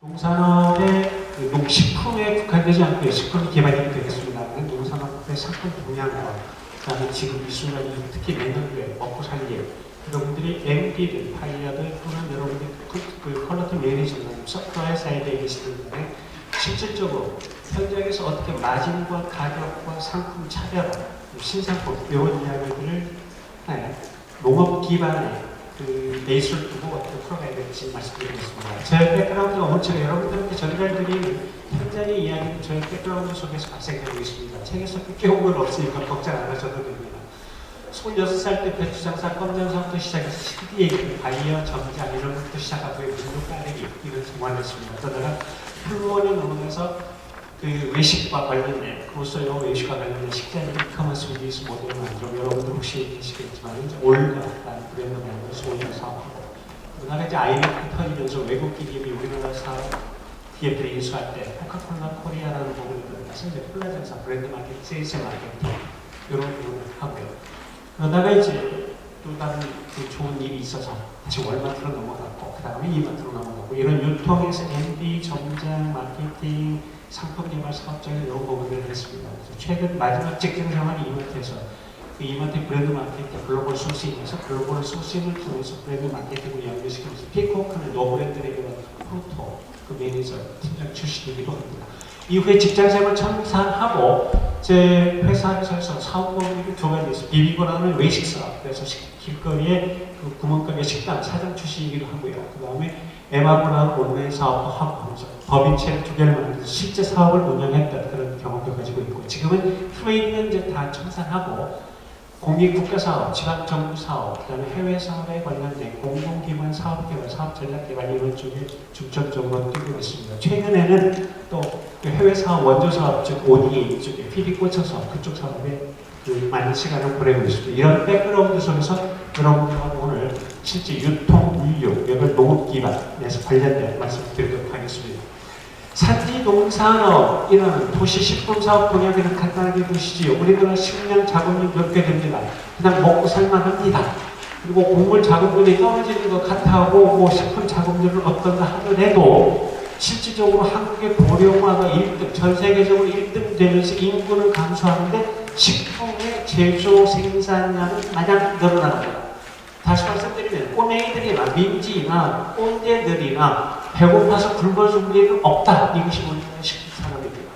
농산업의 그 농식품에 국한되지 않고요. 식품이 개발이 되겠습니다. 그 농산업의 상품 동향과 그다음에 지금 이 순간 특히 내년도에 먹고 살기 여러분들이 MP들, 파이어들 또는 여러분들이 그, 그 퀄리티 매니저ment, 서플라이 사이드에 계시는데 실질적으로 현장에서 어떻게 마진과 가격과 상품 차별, 신상품 이런 이야기들을 네, 농업 기반의 그 베이스를 두고 어떻게 풀어가야 될지 말씀드리겠습니다. 제 백그라운드가 원칙은 여러분들한테 전달드린 현장의 이야기는 저희 백그라운드 속에서 발생되고 있습니다. 책에서 건 없으니까 걱정 안 하셔도 됩니다. 26살 때 배추 장사 검정사부터 시작해서 CD 얘기, 바이어, 정장 이런 것부터 시작하고 민족 따르기 이런 생활했습니다. 그러다가 플루원에 넘어가서 그 외식과 관련된 그로서요 외식과 관련된 식자재 이커머스 비즈니스 모델을 만들어 여러분들 혹시 계시겠지만 이제 올가라는 브랜드 만들어서 올가 사업하고 그다음에 이제 IMF 터지면서 외국 기업이 우리나라 사업 기업들이 인수할 때 코카콜라 코리아라는 부분을 들어가서 이제 장사 브랜드 마케팅, 세일즈 마케팅 이런 부분을 하고요. 그러다가 이제 또 다른 그 좋은 일이 있어서 다시 월마트로 넘어갔고 그 다음에 이마트로 넘어가고 이런 유통에서 MB, 정장, 마케팅, 상품 개발 사업장에 이런 부분들을 했습니다. 최근 마지막 직장 생활이 이마트에서 그 이마트 브랜드 마케팅 글로벌 소싱에서 글로벌 소싱을 통해서 브랜드 마케팅을 연결시키면서 피코크는 노브랜드에게는 프로토 그 매니저 팀장 출신이기도 합니다. 이후에 직장 생활 청산하고 제 회사에서 사업 범위를 두 가지 있어요. 비비고라는 외식 사업, 그래서 식- 길거리에 그 구멍가게 식당 사장 출신이기도 하고요. 그 다음에 에마고라는 온라인 사업도 하고 법인체를 두 개를 만들어서 실제 사업을 운영했던 그런 경험도 가지고 있고 지금은 트레이드는 이제 다 청산하고 공익 국가 사업, 지방 정부 사업, 그 다음에 해외 사업에 관련된 공공 기관 사업 개발, 사업 전략 개발 이런 쪽에 중점적으로 뛰고 있습니다. 최근에는 또그 해외 사업, 원조 사업 즉 ODA 쪽에 필이 꽂혀서 그쪽 사업에 그 많은 시간을 보내고 있습니다. 이런 백그라운드 속에서 여러분들하고 오늘 실제 유통, 물류, 여러 농업 기반에서 관련된 말씀드리도록 하겠습니다. 산지 농산업 이라는 도시 식품 사업 동향에는 간단하게 보시지요. 우리나라 식량 자금이 몇 개 됩니다. 그냥 먹고 살만합니다. 그리고 곡물 자금률이 떨어지는 것 같아고 뭐 식품 자금률은 어떤가 하더라도 실질적으로 한국의 고령화가 1등, 전 세계적으로 1등 되면서 인구는 감소하는데 식품의 제조 생산량은 마냥 늘어납니다. 다시 말씀드리면 꼬맹이들이나 민지나 꼰대들이나 배고파서 굶어 죽을 일은 없다. 이것이 우리나라 식품 산업입니다.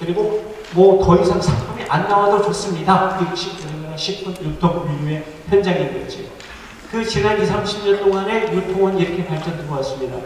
그리고 뭐 더 이상 상품이 안 나와도 좋습니다. 이것이 우리나라 식품 유통 인류의 현장인 거죠. 그 지난 2, 30년 동안에 유통은 이렇게 발전되고 왔습니다.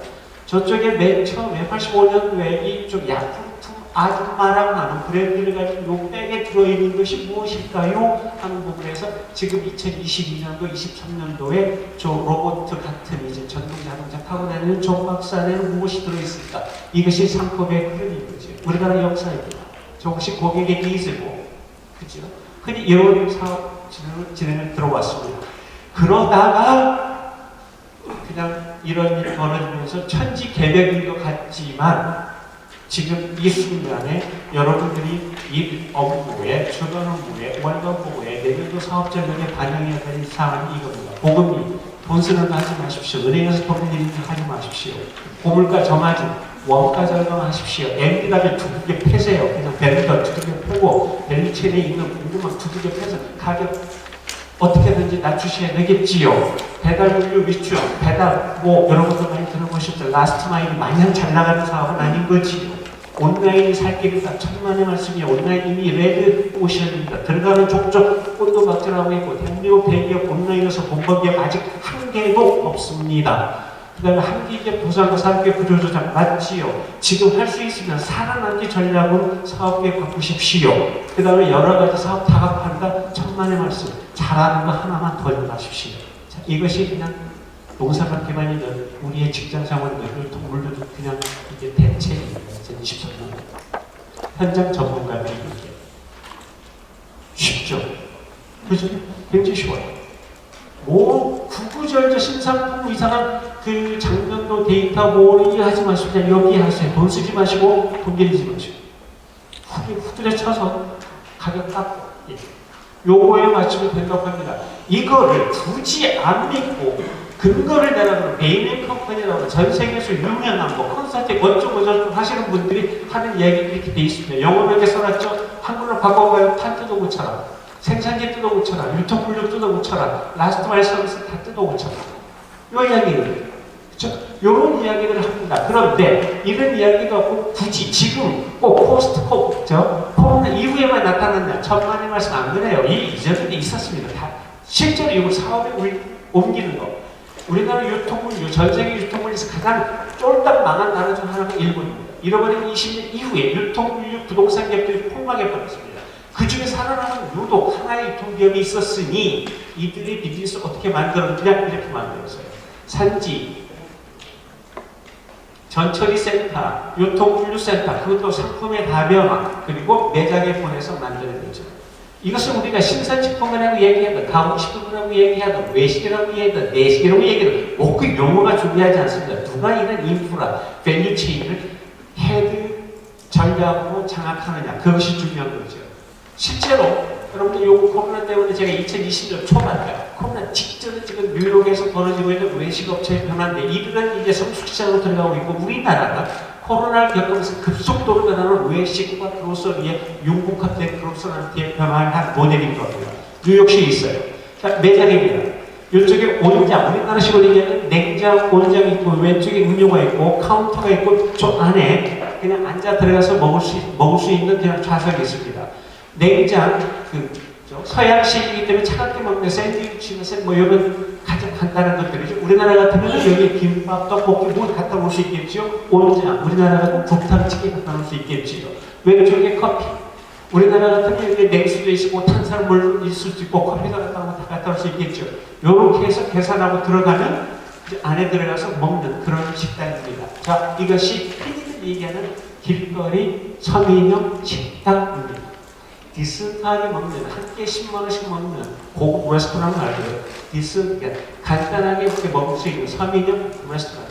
저쪽에 맨 처음에 85년도에 이쪽 약품품 아줌마랑 하는 브랜드를 가진 요 백에 들어있는 것이 무엇일까요? 하는 부분에서 지금 2022년도, 23년도에 저 로봇 같은 이제 전동 자동차 타고 다니는 저 박스 안에는 무엇이 들어있을까? 이것이 상품의 흐름인 거죠. 우리나라 역사입니다. 조금씩 고객의 니즈고, 그죠? 흔히 이런 사업 진행을, 진행을 들어왔습니다. 그러다가 그냥 이런 일이 벌어지면서 천지 개벽인 것 같지만 지금 이 순간에 여러분들이 이 업무에, 주간 업무에, 월간 보고에, 내년도 사업 전략에 반영해야 될 사항이 이겁니다. 보금리, 돈 쓰는 거 하지 마십시오. 은행에서 돈 내리는 거 하지 마십시오. 고물가 정하지, 원가 절감하십시오. MD답에 두둑에 패세요. 그냥 벨더 두둑에 패고 벨리체에 있는 공구만 두둑에 패서 가격 어떻게든지 낮추셔야 되겠지요. 배달 물류 위축, 배달 뭐 여러분도 많이 들어보셨죠. 라스트 마일이 마냥 잘 나가는 사업은 아닌 거지요. 온라인이 살 길이 다. 천만의 말씀이 온라인 이미 레드 오션입니다. 들어가는 족족 꽃도 박제라고 있고 대한민국 대기업 온라인에서 본번 기업 아직 한 개도 없습니다. 그 다음에 한기계 부산과 사업계 구조조정 맞지요. 지금 할 수 있으면 살아남기 전략으로 사업계 바꾸십시오. 그 다음에 여러 가지 사업 다각한다. 천만의 말씀. 잘하는 거 하나만 더 해가십시오. 자, 이것이 그냥 농사가 기반이든 우리의 직장 생활들을 동물들 그냥 이게 대책입니다. 2023년. 현장 전문가들이 이게 쉽죠. 그죠? 굉장히 쉬워요. 뭐 구구절절 신상품 이상한 그 장면도 데이터 뭐 이해하지 마시고 그냥 여기 하세요. 돈 쓰지 마시고 돈 들이지 마시고 후에 후들에 쳐서 가격 깎고 예. 요거에 맞추면 된다고 합니다. 이거를 굳이 안 믿고 근거를 내라고 베이밍 컴퍼니라고 전 세계에서 유명한 뭐 콘서트 어쩌고 저쩌고 하시는 분들이 하는 이야기 이렇게 돼 있습니다. 영어로 이렇게 써놨죠. 한글로 바꿔봐요. 탄 뜯어 고쳐라. 생산지 뜯어 고쳐라. 유통물류 뜯어 고쳐라. 라스트 마일 서비스 다 뜯어 고쳐라. 이 이야기를 그렇죠? 이런 이야기를 합니다. 그런데 이런 이야기가 꼭 굳이 지금 꼭 포스트 코, 저 코로나 이후에만 나타났냐? 천만의 말씀 안 그래요. 이 이전에도 있었습니다. 다 실제로 이걸 사업에 올- 옮기는 거. 우리나라 유통물류, 전 세계 유통물류에서 가장 쫄딱 망한 나라 중 하나가 일본입니다. 잃어버린 20년 이후에 유통물류 부동산 기업들이 폭락해 버렸습니다. 그 중에 살아남은 유독 하나의 유통기업이 있었으니 이들이 비즈니스 어떻게 만들었느냐 이렇게 만들었어요. 산지, 전처리 센터, 유통물류 센터, 그것도 상품의 다변화, 그리고 매장에 보내서 만드는 거죠. 이것을 우리가 신선식품이라고 얘기하든, 가공식품이라고 얘기하든, 외식이라고 얘기하든, 내식이라고 얘기하든, 뭐그 용어가 중요하지 않습니다. 누가 이런 인프라, 밸류 체인을 헤드 전략으로 장악하느냐, 그것이 중요한 거죠. 실제로 여러분들 요 코로나 때문에 제가 2020년 초반에 코로나 직전에 지금 뉴욕에서 벌어지고 있는 외식업체의 변화인데 이들은 이제 성숙시장으로 들어가고 있고 우리나라가 코로나를 겪으면서 급속도로 변하는 외식과 그로서리의 융복합된 그로서리의 변화한 모델인 겁니다. 뉴욕시에 있어요. 자, 매장입니다. 이쪽에 온장, 우리나라식으로 얘기하면 냉장, 온장이 있고 왼쪽에 음료가 있고 카운터가 있고 저 안에 그냥 앉아 들어가서 먹을 수, 먹을 수 있는 그냥 좌석이 있습니다. 냉장, 그, 저 서양식이기 때문에 차갑게 먹는 샌드위치나 샌, 뭐 이런 간단한 것들이죠. 우리나라 같으면 여기 김밥, 떡볶이 뭐 갖다 놓을 수 있겠지요. 온장, 우리나라 같으면 국탕찌개 갖다 놓을 수 있겠지요. 왼쪽에 커피. 우리나라 같으면 여기 냉수도 있고 탄산물 있을 수 있고 커피도 갖다 놓으면 다 갖다 놓을 수 있겠죠. 이렇게 해서 계산하고 들어가면 안에 들어가서 먹는 그런 식당입니다. 자, 이것이 흔히들 얘기하는 길거리 서민형 식당입니다. 디스하게 먹는 한 끼에 10만 원씩 먹는 고급 레스토랑 말고요. 디스 그러니까 간단하게 이렇게 먹을 수 있는 서민형 레스토랑.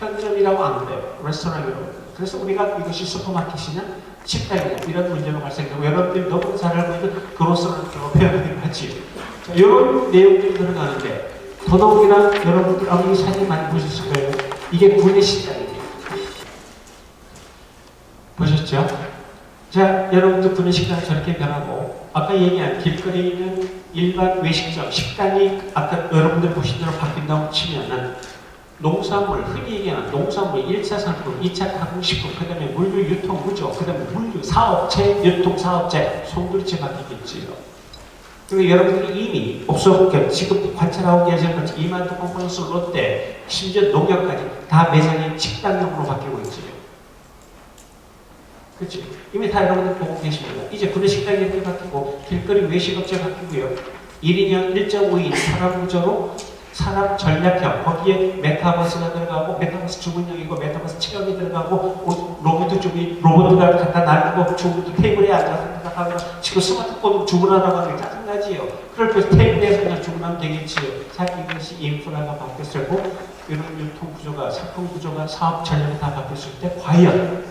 편의점이라고 안 그래요. 레스토랑이라고. 그래서 우리가 이것이 슈퍼마켓이냐 식당이냐 이런 문제가 발생되고 여러분들이 너무 잘 알고 있는 그로서는 표현을. 자, 이런 내용들이 들어가는데 더더욱이나 여러분들 아무리 사진 많이 보셨을 거예요. 이게 군의 식당이에요. 보셨죠? 자, 여러분들 군의 식당이 저렇게 변하고 아까 얘기한 길거리에 있는 일반 외식점, 식당이 아까 여러분들 보신 대로 바뀐다고 치면은 농산물, 흔히 얘기하는 농산물 1차 상품, 2차 가공식품, 그 다음에 물류 유통 구조, 그 다음에 물류 사업체, 유통 사업체, 손그릇이 바뀌겠지요. 그리고 여러분들이 이미 없어 지금 관찰하고 계시는 것처럼 이만두 컴퍼니스 롯데, 심지어 농협까지 다 매장이 식당용으로 바뀌고 있지요. 그렇죠. 이미 다 여러분들 보고 계십니다. 이제 군내 식당이 이렇게 바뀌고 길거리 외식업체 바뀌고요. 1인용 1.5인 산업 구조로 산업 전략형 거기에 메타버스가 들어가고 메타버스 주문형이고 메타버스 체험이 들어가고 오- 로봇 주문 로봇가 갖다 날리고 주문도 테이블에 앉아서 하고 지금 스마트폰으로 주문하라고 하는 게 짜증나지요. 그럴 때 테이블에서 그냥 주문하면 되겠지요. 자 이것이 인프라가 바뀌었을 고 이런 유통 구조가 상품 구조가 사업 전략이 다 바뀌었을 때 과연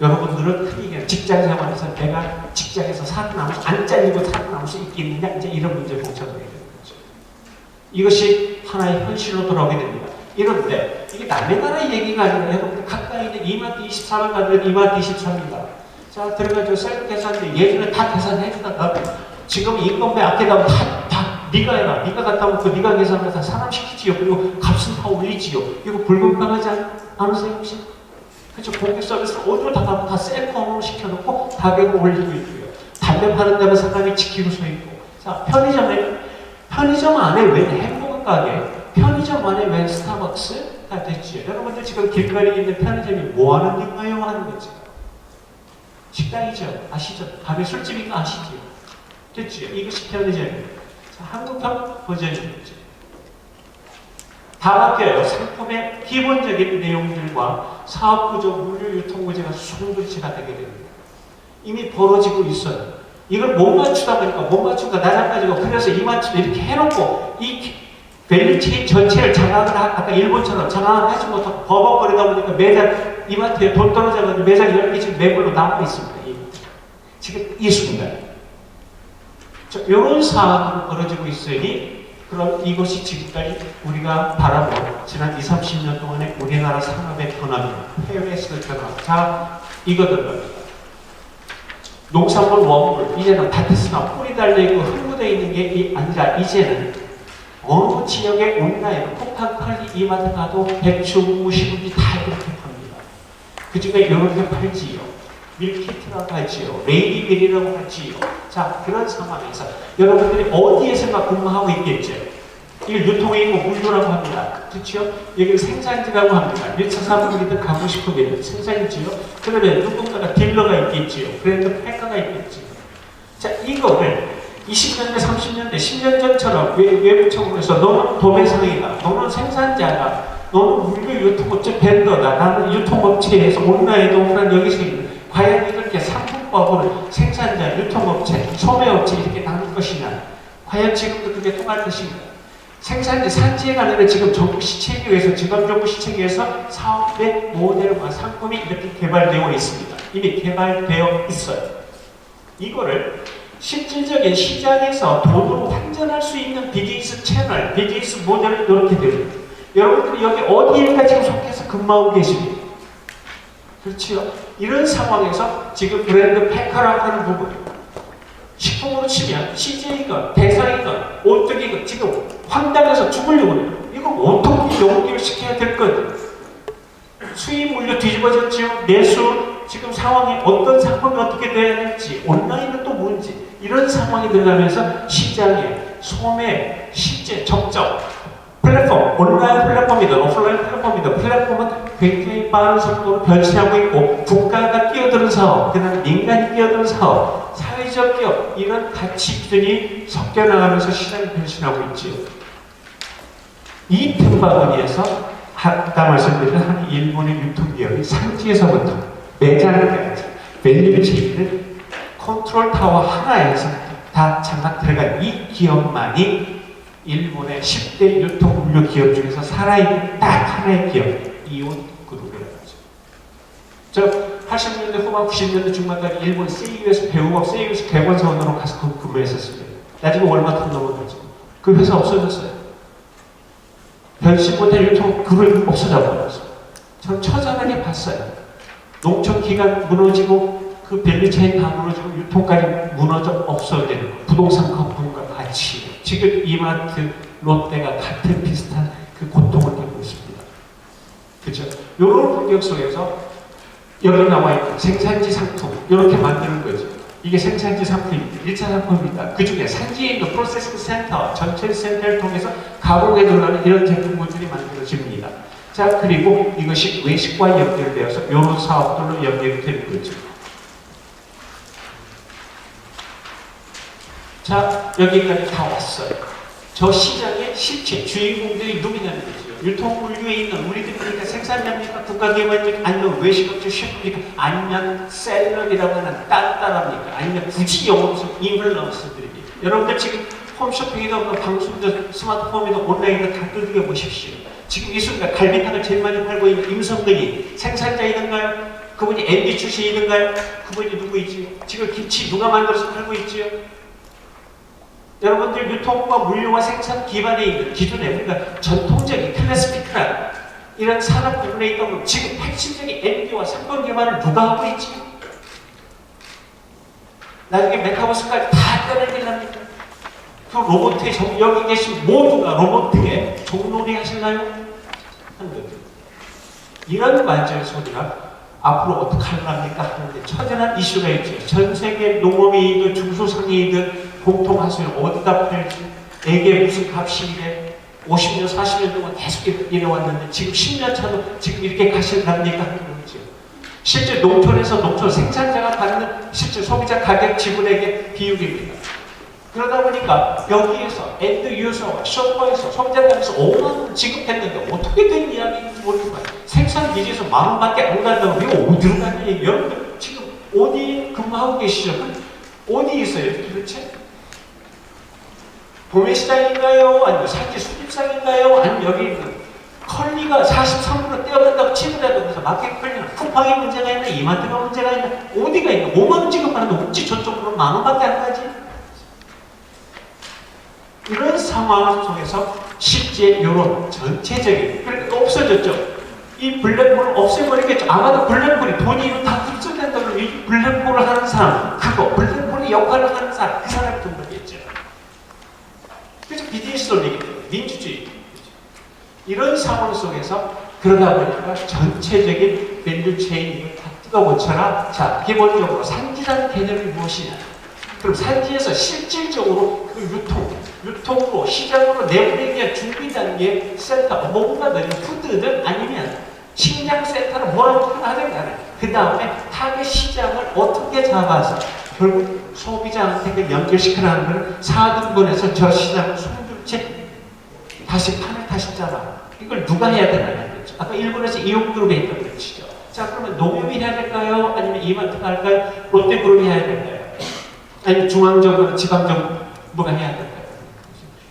여러분들은 얘기하는 직장 생활에서 내가 직장에서 살아남을 수, 안 잘리고 살아남을 수 있겠느냐 이제 이런 문제를 봉착하게 되는 거죠. 이것이 하나의 현실로 돌아오게 됩니다. 이런데 이게 남의 나라의 얘기가 아니라 여러분들 가까이 있는 이마트 24만 가면 이마트 23입니다. 자 들어가죠 셀프 계산인데 예전에 다 계산해 주다가 지금 인건비 아껴다면 다, 다 네가 해라 네가 갖다 놓고 네가 계산해서 사람 시키지요 그리고 값은 다 올리지요 이거 불공평하지 않- 않으세요 혹시? 그렇죠. 고객 서비스 어디로 다 가면 다 셀프로 시켜놓고 가격을 올리고 있고요. 담배 파는 데는 사람이 지키고 서 있고. 자, 편의점에, 편의점 안에 웬 햄버거 가게, 편의점 안에 웬 스타벅스가 됐지요. 여러분들 지금 길거리에 있는 편의점이 뭐 하는 데가요? 하는 거죠. 식당이죠. 아시죠? 밤에 술집인 거 아시죠? 됐지요. 이것이 편의점이에요. 자, 한국형 버전이겠죠. 다 바뀌어요. 상품의 기본적인 내용들과 사업 구조, 물류 유통 구조가 송두리치가 되게 됩니다. 이미 벌어지고 있어요. 이걸 못 맞추다 보니까 못 맞추니까 가지고 그래서 이마트도 이렇게 해놓고 이 밸류체인 전체를 장악을 하, 아까 일본처럼 장악을 하지 못하고 버벅거리다 보니까 매장 이마트에 돈 떨어져가지고 매장 10개 지금 매물로 남아 있습니다. 이- 지금 이 순간. 자, 이런 상황이 벌어지고 있으니 그럼 이것이 지금까지 우리가 바라본 지난 2, 30년 동안의 우리나라 산업의 변화입니다. 해외에서의 변화. 자, 이거들은 농산물 원물 이제는 밭에서나 뿌리 달려있고 흙묻어 있는 게 이- 아니라 이제는 어느 지역의 온라인 폭탄 팔리 이마트 가도 배추, 무, 시금치 다 이렇게 팝니다. 그 중에 이렇게 팔지요. 밀키트라고 하지요. 레이디밀이라고 하지요. 자, 그런 상황에서 여러분들이 어디에서나 근무하고 있겠죠. 이걸 유통에 있고 물류라고 합니다. 그렇죠? 여기 생산지라고 합니다. 1차 산업이든 가고 싶으면 생산지요. 그러면 누군가가 딜러가 있겠지요. 브랜드 패커가 있겠지요. 자, 이거를 20년대, 30년대, 10년 전처럼 외, 외부 청구에서 너는 도매상이다. 너는 생산자다. 너는 물류 유통업체 벤더다. 나는 유통업체에서 온라인, 오프라인 여기서 과연 이렇게 상품법을 생산자, 유통업체, 소매업체 이렇게 나눌 것이냐? 과연 지금도 그게 통할 것인가? 생산지 산지에 가는 지금 정부 시책위에서 지방정부 시책위에서 사업의 모델과 상품이 이렇게 개발되어 있습니다. 이미 개발되어 있어요. 이거를 실질적인 시장에서 돈으로 환전할 수 있는 비즈니스 채널, 비즈니스 모델을 이렇게 됩니다. 여러분들이 여기 어디에까 지금 속해서 근무하고 계십니까? 그렇지요? 이런 상황에서 지금 브랜드 패커라고 하는 부분 식품으로 치면 CJ건, 대상이건, 오뚜기건 지금 황당해서 죽으려고 해요. 이거 어떻게 연기를 시켜야 될 건데 수입 물류 뒤집어졌지요. 내수 지금 상황이 어떤 상품이 어떻게 돼야 될지 온라인은 또 뭔지 이런 상황이 들어가면서 시장에 소매, 실제 적정 플랫폼, 온라인 플랫폼이든 오프라인 플랫폼이든 플랫폼은 굉장히 빠른 속도로 변신하고 있고 국가가 끼어드는 사업, 그 다음에 민간이 끼어드는 사업, 사회적 기업 이런 가치 기준이 섞여 나가면서 시장이 변신하고 있지요. 이 틈바구니에서 아까 말씀드린 한 일본의 유통기업이 산지에서부터 매장까지 밸류 체인을 컨트롤 타워 하나에서 다 장악 들어간 이 기업만이 일본의 10대 유통 물류 기업 중에서 살아있는 딱 하나의 기업 이온 그룹이라고 하죠. 저 80년대 후반 90년대 중반까지 일본 세이유에서 배우고 세이유에서 개관사원으로 가서 그 근무했었습니다. 나중에 돈 넘어가죠. 그 회사 없어졌어요. 변신 못한 유통 그룹이 없어져 버렸어. 전 처절하게 봤어요. 농촌 기간 무너지고 그 밸류체인 다 무너지고 유통까지 무너져 없어지는 거. 부동산 거품과 같이 지금 이마트 롯데가 같은 비슷한 그 고통을 겪고 있습니다. 그죠? 이런 환경 속에서 여기 나와 있는 생산지 상품 이렇게 만드는 거죠. 이게 생산지 상품입니다. 1차 상품입니다. 그 중에 산지에 있는 프로세싱 센터, 전체 센터를 통해서 가공에 들어가는 이런 제품군들이 만들어집니다. 자, 그리고 이것이 외식과 연결되어서 이런 사업들로 연결이 되는 거죠. 자, 여기까지 다 왔어요. 저 시장의 실체, 주인공들이 누구냐는 거죠. 유통물류에 있는 우리들이 그러니까 생산자입니까? 국가기관입니까? 아니면 외식업체 셰프입니까? 아니면 셀럽이라고 하는 딴따라입니까? 아니면 굳이 영업소 인플루언서들입니까? 여러분들 지금 홈쇼핑이든 뭐 방송이든 스마트폰이든 온라인이든 다 뜯겨 보십시오. 지금 이 순간 갈비탕을 제일 많이 팔고 있는 임성근이 생산자이든가요? 그분이 MB 출신이든가요? 그분이 누구이지요? 지금 김치 누가 만들어서 팔고 있지요? 여러분들 유통과 물류와 생산 기반에 있는 기존에 우리가 전통적인 클래스피크란 이런 산업 부분에 있던 건 지금 핵심적인 MB와 상권 개발을 누가 하고 있지? 나중에 메타버스까지 다 떠내밀랍니까? 그 로봇에 정- 여기 계신 모두가 로봇에 종놀이 거죠. 이런 관점에서 우리가 앞으로 어떻게 하려합니까 하는데 처절한 이슈가 있죠. 전 세계 농업이든 중소상이든 공통하수는 어디다 팔지? 에게 무슨 값이 이래? 50년, 40년 동안 계속 이래왔는데 지금 10년 차도 지금 이렇게 거죠. 실제 농촌에서 농촌 생산자가 받는 실제 소비자 가격 지불액의 비율입니다. 그러다 보니까 여기에서 엔드 유저와 쇼퍼에서 소비자단에서 5만 원 지급했는데 어떻게 된 이야기인지 모르지만 생산 기지에서 만 원밖에 안 간다고 이거 어디로 가냐 여러분들 지금 어디 근무하고 계시죠? 어디 있어요 도대체? 도매시장인가요? 아니면 산지 수입상인가요? 아니면 여기 있는 컬리가 43% 떼어간다고 치더라도 그래서 마켓 컬리는 쿠팡이 문제가 있나 이마트가 문제가 있나 어디가 있나 5만 원 지급하는데 어찌 저쪽으로 만 원밖에 안 가지? 이런 상황 속에서 실제 이런 전체적인 그러니까 없어졌죠. 이 블랙홀을 없애버리겠죠. 아마도 블랙홀이 돈이 다 흡수된다면 이 블랙홀을 하는 사람, 그거 블랙홀의 역할을 하는 사람, 그 사람이 돈 벌겠죠. 그래서 비즈니스 논리기 민주주의. 이런 상황 속에서 그러다 보니까 전체적인 밸류 체인을 다 뜯어고쳐라. 자, 기본적으로 산지라는 개념이 무엇이냐? 그럼 산지에서 실질적으로 그 유통, 유통으로 시장으로 내보내기 위한 준비 단계 센터, 뭔가 는 푸드든 아니면 식량 센터를 뭐라고 하든 간에 그 다음에 타겟 시장을 어떻게 잡아서 결국 소비자한테 그 연결시키라는 것은 4등분해서 저 시장을 송두채 다시 판을 짜라. 이걸 누가 해야 되나요? 아까 일본에서 이용그룹에 있던 것이죠. 자, 그러면 농협이 해야 될까요? 아니면 이마트가 할까요? 롯데그룹이 해야 될까요? 아니면 중앙정부나 지방정부가 해야 될까요?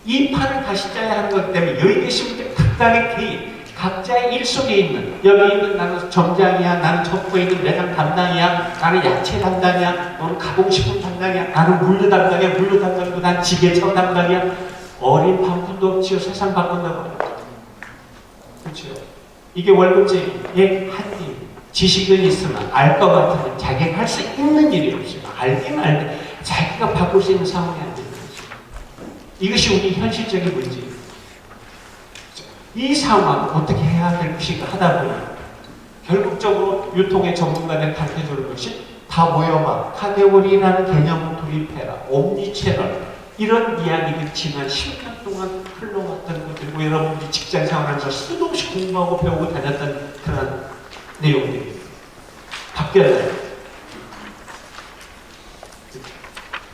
이 판을 다시 짜야 하는 것 때문에 여기 계신 분들 각각의 개인, 각자의 일 속에 있는 여기 있는 나는 점장이야, 나는 접고 있는 매장 담당이야, 나는 야채 담당이야, 너는 가공식품 담당이야, 나는 물류 담당이야, 물류 담당이고 난 지게차 담당이야. 어린 방문도 없지요. 세상 바꾼다고. 그렇죠. 이게 월급쟁이의 한 일. 지식은 있으나 알것 같으면 자기가 할 수 있는 일이 없어요. 알긴 알되 자기가 바꿀 수 있는 상황이 안 되는 거죠. 이것이 우리 현실적인 문제예요. 이 상황을 어떻게 해야 될 것인가 하다 보니 결국적으로 유통의 전문가들 가르쳐주는 것이 다 모여봐. 카테고리라는 개념을 도입해라. 옴니 채널. 이런 이야기를 지난 10년 동안 흘러왔던 것들고 여러분들이 직장 생활하면서 수도 없이 공부하고 배우고 다녔던 그런 내용들이 바뀌었나요?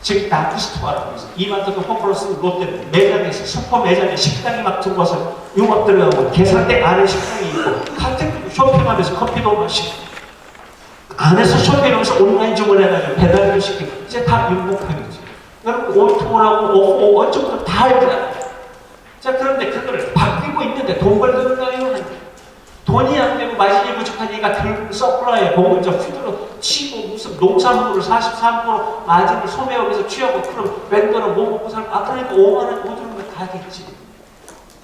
즉 다크스토어라고 해서 이마트도 홈플러스 롯데도 매장에서 슈퍼 매장에 식당이 막 들어와서 융합 들어가고 계산대 안에 식당이 있고 카트 쇼핑하면서 커피도 마시고 안에서 쇼핑하면서 온라인 주문해가지고 배달을 시키고 이제 다 융복하겠지 여러분 오토라고 오고 어쩌고 다 알잖아요 자 그런데 그거를 바뀌고 있는데 돈 벌던가요? 돈이 안 되고 마진이 부족하니까 결국 서플라이에 공급자 푸드로 치고 무슨 농산물을 43% 마진을 소매업에서 취하고 그럼 vendor은 못 먹고 살고 아 그러니까 5만 원 5천 원다 겠지.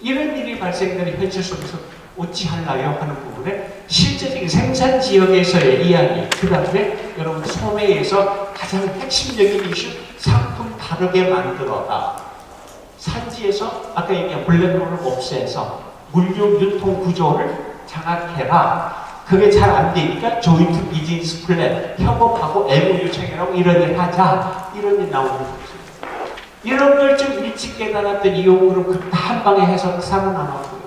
이런 일이 발생되는 현실 속에서 어찌할라요? 하는 부분에 실제적인 생산 지역에서의 이야기 그 다음에 여러분 소매에서 가장 핵심적인 이슈 상품 다르게 만들어라 산지에서 아까 얘기한 블랙홀을 없애서 물류 유통 구조를 장악해라. 그게 잘 안 되니까 조인트 비즈니스 플랜 협업하고 MOU 체결하고 이런 일 하자. 이런 일 나오는 거죠. 이런 걸 좀 일찍 깨달았던 이용으로 그한 방에 해서 살아남았고요.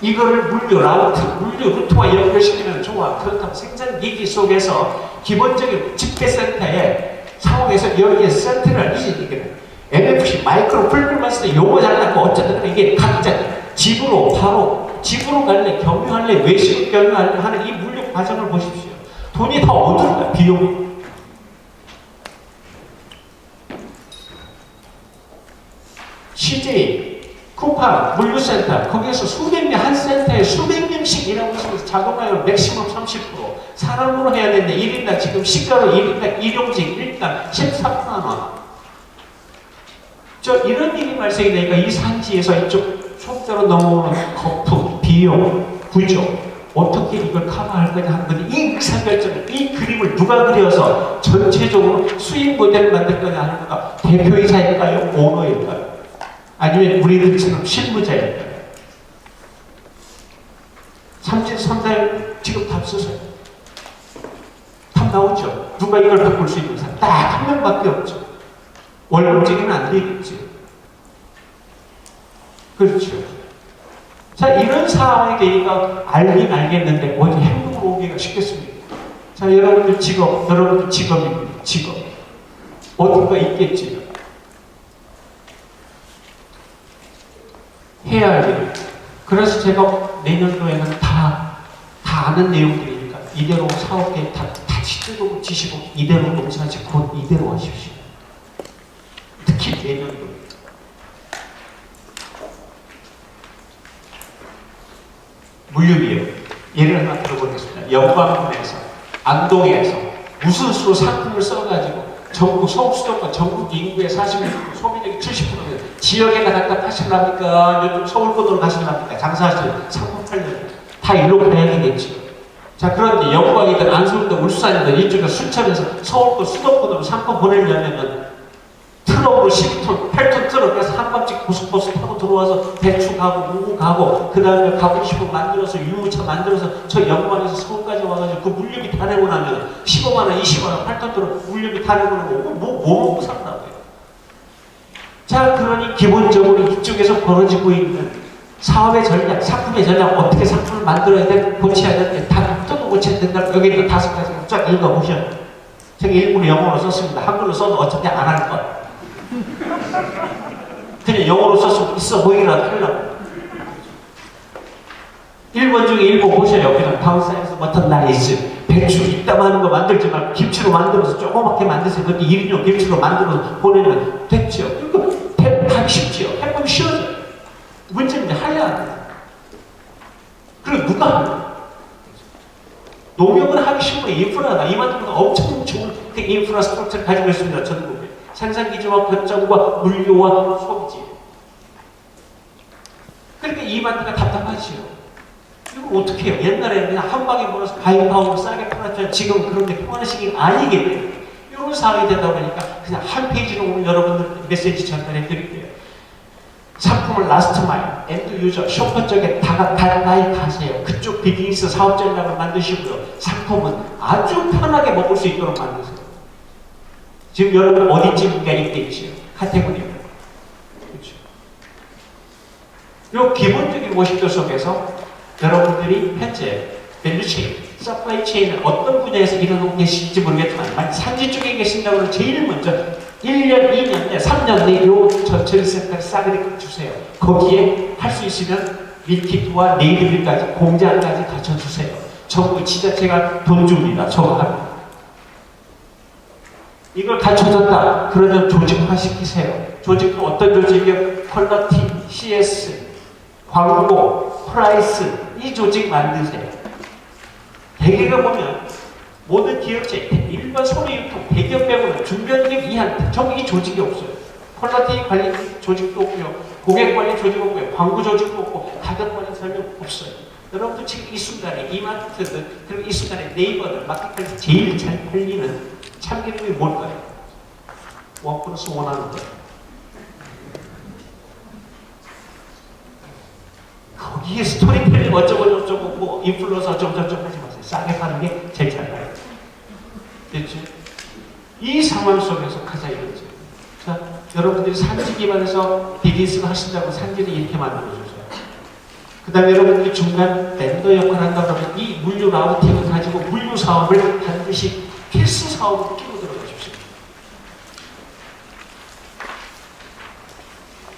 이거를 물류 라우트, 물류 루트와 연결시키면 좋아. 그렇다고 생산 기기 속에서 기본적인 집계센터에 상황에서 여기에 센터를 이게 NFC 마이크로 풀풀만 쓰는 요거 잘났고 어쨌든 이게 각자 집으로 바로 집으로 갈래 경유할래 외식을 경유할래 하는 이 물류 과정을 보십시오. 돈이 다 어디로 가 비용이. CJ, 쿠파, 물류센터 거기에서 수백 명, 한 센터에 수백 명씩 일하고 있어서 자동화율 맥시멈 30% 사람으로 해야 되는데 1인당 지금 시가로 1인당 일용직 일당 13만 원. 저 이런 일이 발생이 되니까 이 산지에서 이쪽 속도로 넘어오는 비용, 구조 어떻게 이걸 커버할 거냐 하는 건데 이 의사결정을, 이 그림을 누가 그려서 전체적으로 수익 모델을 만들 거냐 하는 거가 대표이사일까요? 오너일까요? 아니면 우리들처럼 실무자일까요? 삼진 삼달 지금 답 쓰세요. 답 나오죠? 누가 이걸 바꿀 수 있는 사람? 딱 한 명밖에 없죠. 월급쟁이는 안 되겠지. 그렇죠. 자, 이런 상황에 대해서 알긴 알겠는데, 어디 행동으로 오기가 쉽겠습니까? 자, 여러분들 직업, 여러분들 직업입니다. 직업. 어딘가 있겠지요. 해야 할 일. 그래서 제가 내년도에는 다, 다 아는 내용들이니까, 이대로 사업 계획 다, 다 시대로 지시고, 이대로 농사 짓고, 이대로 하십시오. 특히 내년도. 물류비용. 예를 하나 들어보겠습니다. 영광군에서, 안동에서 무슨 수로 상품을 써가지고 전국 서울 수도권 전국 인구의 40% 소비력이 70% 지역에다 갖다 파실랍니까? 요즘 서울권으로 가실랍니까? 장사하실 상품 팔려면 다 일로 가야 되겠죠. 자 그런데 영광이든 안성이든 울산이든 이쪽에 순천에서 서울권 수도권으로 상품 보내려면은 트럭으로 10톤, 8톤 트럭에서 한밤씩 고속버스 타고 들어와서 배추 가고 무구 가고 그 다음에 가고 싶으면 만들어서 유모차 만들어서 저 영광에서 서울까지 와가지고 그 물류비 다 내고 나면 15만 원, 20만 원, 8톤 트럭 물류비 다 내고 나면 뭐, 뭐, 뭐 먹고 산다고요? 자 그러니 기본적으로 이쪽에서 벌어지고 있는 사업의 전략, 상품의 전략, 어떻게 상품을 만들어야 돼, 고쳐야 돼, 다 또도 고쳐야 된다. 여기 또 다섯 가지 쫙 읽어보셔요. 제가 일부러 영어로 썼습니다. 한글로 써도 어차피 안 할 거야. 그냥 영어로 썼으면 있어 보이라도 하려고. 1번 중에 1번 보셔요. 그냥 방사에서 버튼 나이스. 배추 이따만한 거 만들지 말고 김치로 만들어서 조그맣게 만드세요. 근데 1인용 김치로 만들어서 보내면 됐죠. 그러니까 대- 하기 쉽지요. 해보면 쉬워져요. 문제는 하야 안 돼요. 그리고 누가 하냐? 농협은 하기 쉬운 게 인프라다. 이만큼 엄청 좋은 그 인프라스트럭처를 가지고 있습니다. 전국에. 생산기지와 거점과 물류와 소비지. 그러니까 이만큼가 답답하지요. 이걸 어떻게 해요? 옛날에는 한 방에 몰아서 가입하고 싸게 팔았죠. 지금 그런데 시기가 아니게 돼요. 이런 상황이 되다 보니까 그냥 한 페이지로 오늘 여러분들 메시지 전달해 드릴게요. 상품을 라스트 마일, 엔드 유저, 쇼퍼 쪽에 다, 다 가입하세요. 그쪽 비즈니스 사업 전략을 만드시고요. 상품은 아주 편하게 먹을 수 있도록 만드세요. 지금 여러분 어디쯤 있겠지요? 카테고리. 그렇죠. 요 기본적인 모식도 속에서 여러분들이 현재 밸류 체인, 서플라이 체인을 어떤 분야에서 일하고 계실지 모르겠지만 만약 산지 쪽에 계신다고 하면 제일 먼저 1년, 2년 내, 3년 내 요 전처리센터를 싸그리 주세요. 거기에 할 수 있으면 밀키트와 네이드빌까지 공장까지 갖춰주세요. 정부 지자체가 돈 줍니다. 저거 하면. 이걸 갖춰줬다. 그러면 조직화 시키세요. 조직도 어떤 조직이요? 퀄러티, CS, 광고, 프라이스 이 조직 만드세요. 대개가 보면 모든 기업체 일반 소리 유통 대기업 빼고는 중견기업 이하한테 전부 이 조직이 없어요. 퀄러티 관리 조직도 없고요. 고객 관리 조직 없고요. 광고 조직도 없고 가격 관리 설명 없어요. 여러분도 지금 이 순간에 이마트든 그리고 이 순간에 네이버든 마켓플레이스 제일 잘 팔리는 참기름이 뭘까요? 원 플러스 원 하는 거예요. 거기에 스토리텔링 어쩌고 저쩌고 뭐 인플루언서 어쩌고 저쩌고 하지 마세요. 싸게 파는 게 제일 잘 나요. 됐죠? 이 상황 속에서 가자 이거죠. 자, 여러분들이 산지 기반에서 비즈니스를 하신다고 산지를 이렇게 만들어주세요. 그 다음에 여러분들이 중간 vendor 역할을 한다 그러면 이 물류 라우팅을 가지고 물류 사업을 반드시 필수 사업으로 끼고 들어가십시오.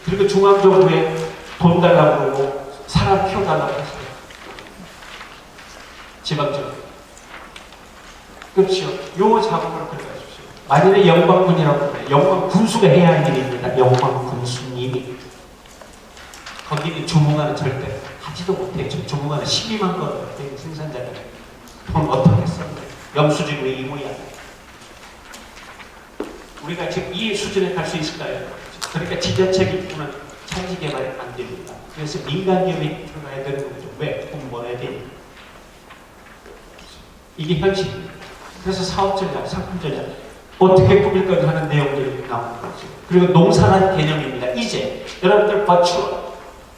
그리고 중앙정부에 돈 달라고 그러고 사람 키워달라고 하세요. 지방정부. 그렇죠. 요 작업을 들어가십시오. 만일에 영광군이라고 그래. 영광 군수가 해야 할 일입니다. 영광 군수님이. 거기는 주무관은 절대 하지도 못해요. 주무관은 12만 건 생산자들. 돈 어떻게 썼는데. 영수증 왜이 모양. 우리가 지금 이 수준에 갈 수 있을까요? 그러니까 지자체 기구는 차지 개발이 안 됩니다. 그래서 민간 기업이 들어가야 되는 거죠. 왜? 돈 벌어야 되니까. 이게 현실입니다. 그래서 사업 전략, 상품 전략 어떻게 꾸밀까 하는 내용들이 나오는 거죠. 그리고 농산한 개념입니다. 이제 여러분들 버추얼,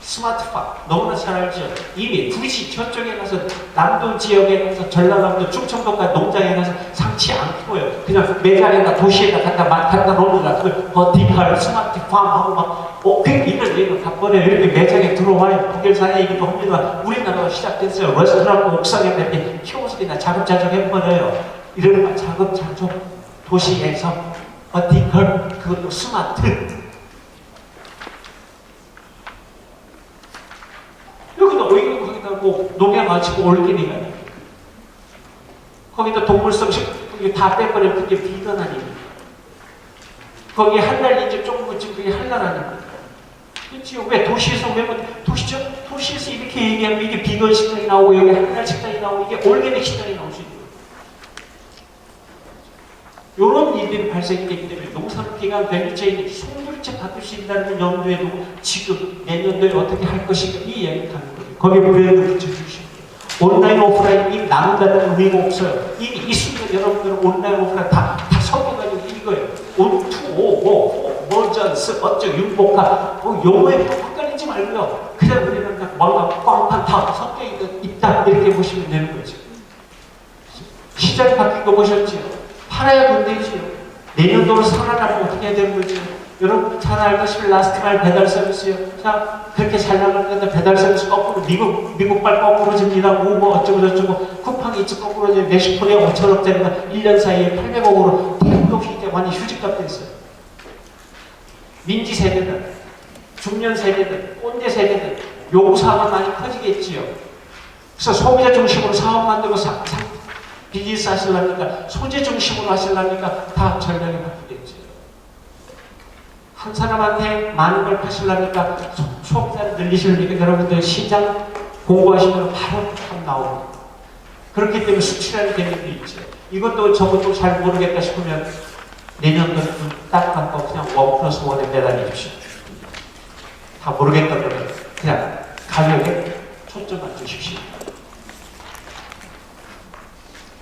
스마트폰 너무나 잘 알죠. 이미 굳이 저쪽에 가서 남도 지역에 가서 전라남도 충청도가 농장에 가서 상치 않고요. 그냥 매장에다 도시에다 갖다 막 갖다 놓는다. 그 버티컬 스마트폰 하고 막 어, 그 이런 얘기를 갖버려 이렇게 매장에 들어와요. 독일사 얘기도 합니다. 우리나라가 시작됐어요. 레스토랑 옥상에 이렇게 키오스크나 자급자족 해버려요. 이런 자급자족 도시에서 버티컬 그것도 스마트 여기다 오이고 거기다 뭐 농약 마치고 올기니가 거기다 동물성 식품 다 빼버리면 그게 비건 아닙니까? 거기 한날 이제 조금 그치면 그게 한날 아닙니까? 그렇지요. 왜 도시에서 왜 뭐, 도시죠? 도시에서 이렇게 얘기하면 이게 비건 식당이 나오고 여기 한날 식당이 나오고 이게 올게닉 식당이 나올 수 있는 거예요. 이런 일들이 발생이 되기 때문에 농산기관 밸류체인이 송두리째 바뀔 수 있다는 걸 염두에 두고 지금 내년도에 어떻게 할 것인가 이 이야기를 하는 거기에 브레이크 붙여주시고 온라인 오프라인 이 나눈다는 의미가 없어요. 이미 이 순간 여러분들은 온라인 오프라인 다, 다 섞어가지고 이거예요. 온투 오고 머전스 어쩌 윤복화 뭐 용어에 헷갈리지 말고요. 그냥 우리는 그냥 뭔가 꽝판 다 섞여 있- 있다 이렇게 보시면 되는 거죠. 시장이 바뀐 거 보셨지요? 팔아야 돈 되지요. 내년도로 살아나면 어떻게 해야 되는 거죠? 여러분 잘 알다시피 라스트마일 배달 서비스요. 자 그렇게 잘 나가는데 배달 서비스 거꾸로 미국 미국발 거꾸로 집니다. 우버 어쩌고 저쩌고 쿠팡 이츠 거꾸로 집 멕시코에 5천억짜리가 1년 사이에 800억으로 대폭 완전 휴직값 됐어요. 민지 세대들, 중년 세대들, 꼰대 세대들 요구사항은 많이 커지겠지요. 그래서 소비자 중심으로 사업 만들고 사, 사, 비즈니스 하시려니까 소재 중심으로 하시려니까 다 전략이 바뀌겠죠. 한 사람한테 많은 걸 파시려니까 소, 소비자를 늘리시려니까 여러분들 시장 공부하시면 바로 탁 나오고 그렇기 때문에 수출하는 개념도 있죠. 이것도 저것도 잘 모르겠다 싶으면 내년도는 딱 갖고 그냥 원 플러스 원에 매달려 주십시오. 다 모르겠다 그러면 그냥 가격에 초점 맞추십시오.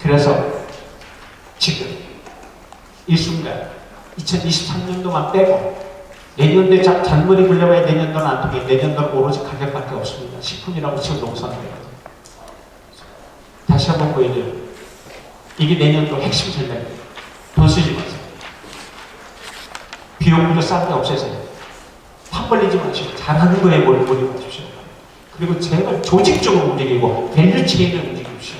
그래서 지금 이 순간 2023년도만 빼고 내년도에 자- 잔머리 굴려봐야 내년도는 안 통해 내년도는 오로지 가격밖에 없습니다. 식품이라고 지금 농산돼요. 다시 한번 보여드려요. 이게 내년도 핵심 전략이에요. 돈 쓰지 마세요. 비용 부족 싼데 없애세요. 판 벌리지 마시고 잘하는 거에 몰- 몰입하십시오. 그리고 제발 조직적으로 움직이고 밸류 체인을 움직이십시오.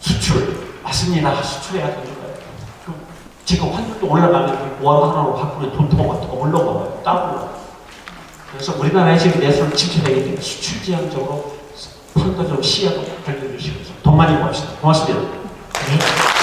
수출 맞습니다. 수출해야. 그럼 지금 환율도 올라가면 원 하나로 바꾸면 돈 더, 더 올라가요. 따로. 그래서 우리나라에 지금 내수를 침체되기 때문에 수출 지향적으로 좀 시야도 벌려주시면서 돈 많이 모읍시다. 고맙습니다. 네.